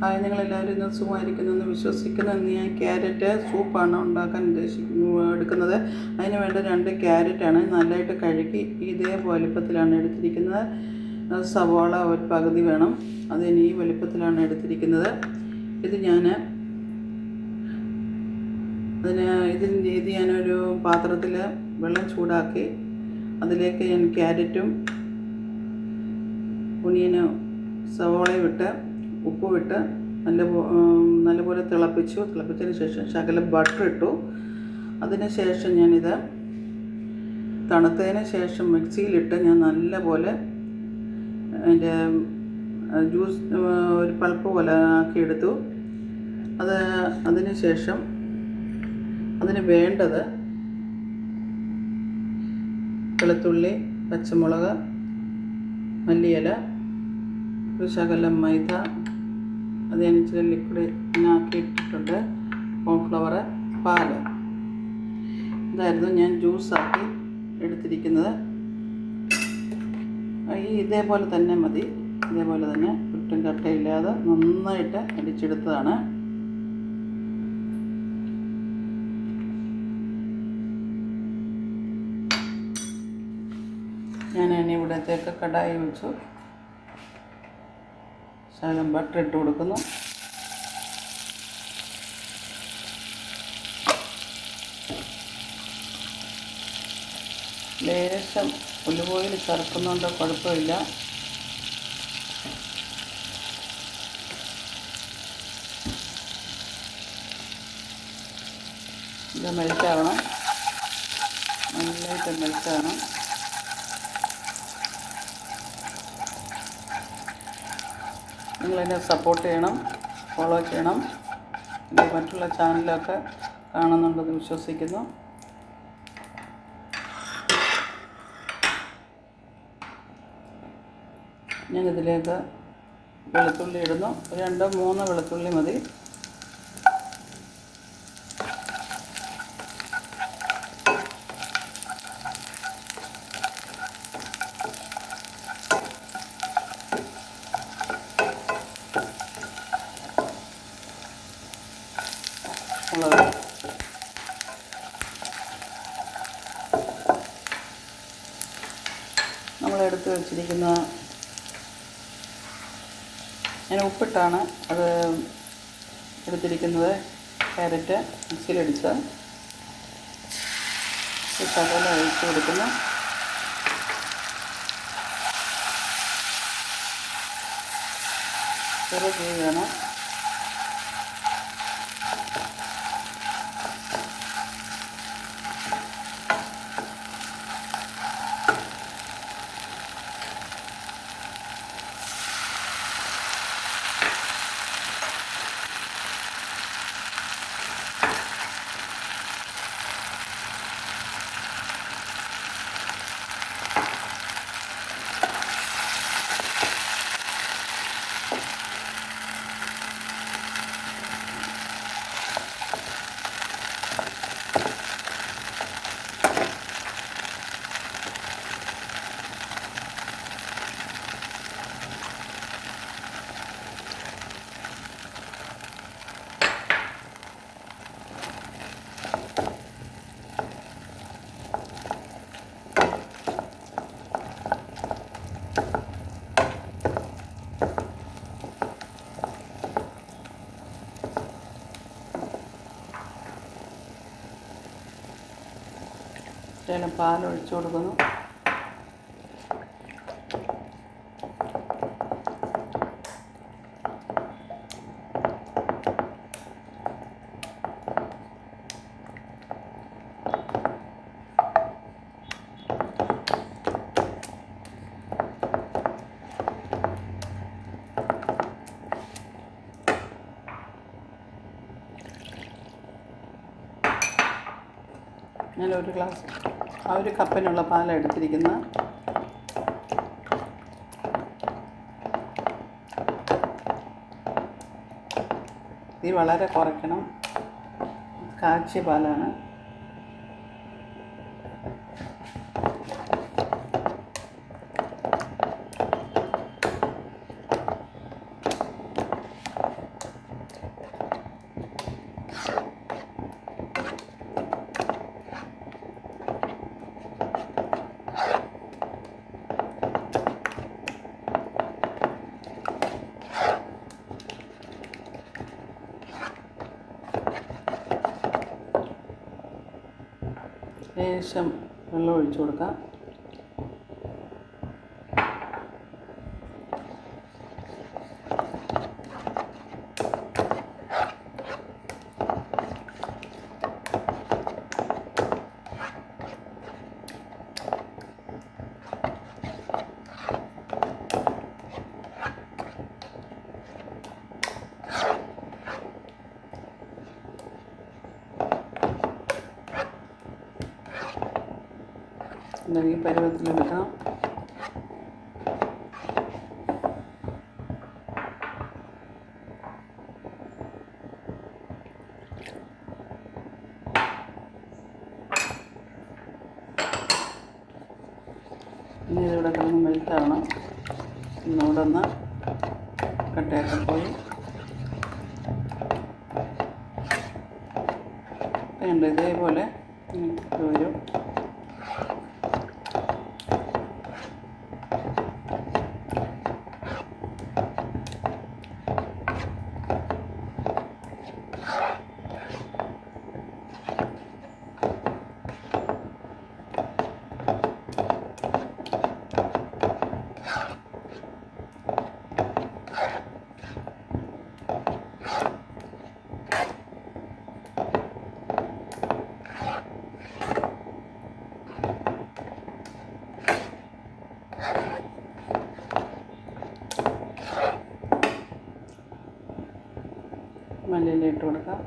Hi നിങ്ങളെല്ലാവരും ഇന്ന് സുഖമായിരിക്കുന്നു എന്ന് വിശ്വസിക്കുന്നു. ഞാൻ ക്യാരറ്റ് സൂപ്പാണ് ഉണ്ടാക്കാൻ ഉദ്ദേശിക്കുന്നു എടുക്കുന്നത്. അതിന് വേണ്ട രണ്ട് ക്യാരറ്റാണ് നല്ലതായിട്ട് കഴുകി ഇതേ വലിപ്പത്തിലാണ് എടുത്തിരിക്കുന്നത്. സവാള ഒരു പകുതി വേണം. അതിന് ഈ വലിപ്പത്തിലാണ് എടുത്തിരിക്കുന്നത്. ഇത് ഞാൻ അതിന് ഇതിന് ഇത് ഞാനൊരു പാത്രത്തിൽ വെള്ളം ചൂടാക്കി അതിലേക്ക് ഞാൻ ക്യാരറ്റും ഉണിയനും സവാളയും ഇട്ട് ഉപ്പും വിട്ട് നല്ല നല്ലപോലെ തിളപ്പിച്ചു. തിളപ്പിച്ചതിന് ശേഷം ശകലം ബട്ടർ ഇട്ടു. അതിന് ശേഷം ഞാനിത് തണുത്തതിന് ശേഷം മിക്സിയിലിട്ട് ഞാൻ നല്ലപോലെ അതിന്റെ ജ്യൂസ് ഒരു പൾപ്പ് പോലെ ആക്കി എടുത്തു അത് അതിന് ശേഷം അതിന് വേണ്ടത് വെളുത്തുള്ളി പച്ചമുളക് മല്ലിയില ഒരു ശകലം മൈദ അത് ഞാൻ ഇച്ചിരി ലിക്വിഡ് ഇതിനകത്ത് ഇട്ടിട്ടുണ്ട്. കോൺഫ്ലവർ പാൽ ഇതായിരുന്നു ഞാൻ ജ്യൂസാക്കി എടുത്തിരിക്കുന്നത്. ഈ ഇതേപോലെ തന്നെ മതി. ഇതേപോലെ തന്നെ ഒട്ടും കട്ടയില്ലാതെ നന്നായിട്ട് അടിച്ചെടുത്തതാണ്. ഞാൻ ഇനി ഇവിടത്തേക്ക് കടായി വെച്ചു ശകലം ബട്ടർ ഇട്ട് കൊടുക്കുന്നു. ലേശം ഉലുപോയിൽ ചേർക്കുന്നുണ്ട് കുഴപ്പമില്ല. ഇത് മെൽറ്റാവണം നന്നായിട്ട് മെൽറ്റാവണം നിങ്ങളെന്നെ സപ്പോർട്ട് ചെയ്യണം ഫോളോ ചെയ്യണം. എന്റെ മറ്റുള്ള ചാനലൊക്കെ കാണുന്നുണ്ടെന്ന് വിശ്വസിക്കുന്നു. ഞാനിതിലേക്ക് വെളുത്തുള്ളി ഇടുന്നു. രണ്ടോ മൂന്നോ വെളുത്തുള്ളി മതി. ഞാൻ ഉപ്പിട്ടാണ് അത് എടുത്തിരിക്കുന്നത്. ക്യാരറ്റ് മിക്സിയിലടിച്ച് ഇഷ്ടപോലെ അഴിച്ചു കൊടുക്കുന്നു. ചെറു തീ ഒഴിച്ചു കൊടുക്കുന്നു. ഞാൻ ഒരു ഗ്ലാസ് ആ ഒരു കപ്പിനുള്ള പാൽ എടുത്തിരിക്കുന്ന. ഇത് വളരെ കുറയ്ക്കണം. കാച്ചിയ പാലാണ്. ലേശം വെള്ളം ഒഴിച്ചു കൊടുക്കാം അല്ലെങ്കിൽ പരുവത്തിലെടുക്കാം. ഇനി ഇതിവിടെ കിടന്ന് മെൽറ്റാവണം. ഒന്നുകൂടെ ഒന്ന് കട്ടയൊക്കെ പോയി. വേണ്ട ഇതേപോലെ വരും. മല്ലിയില ഇട്ട് കൊടുക്കാം.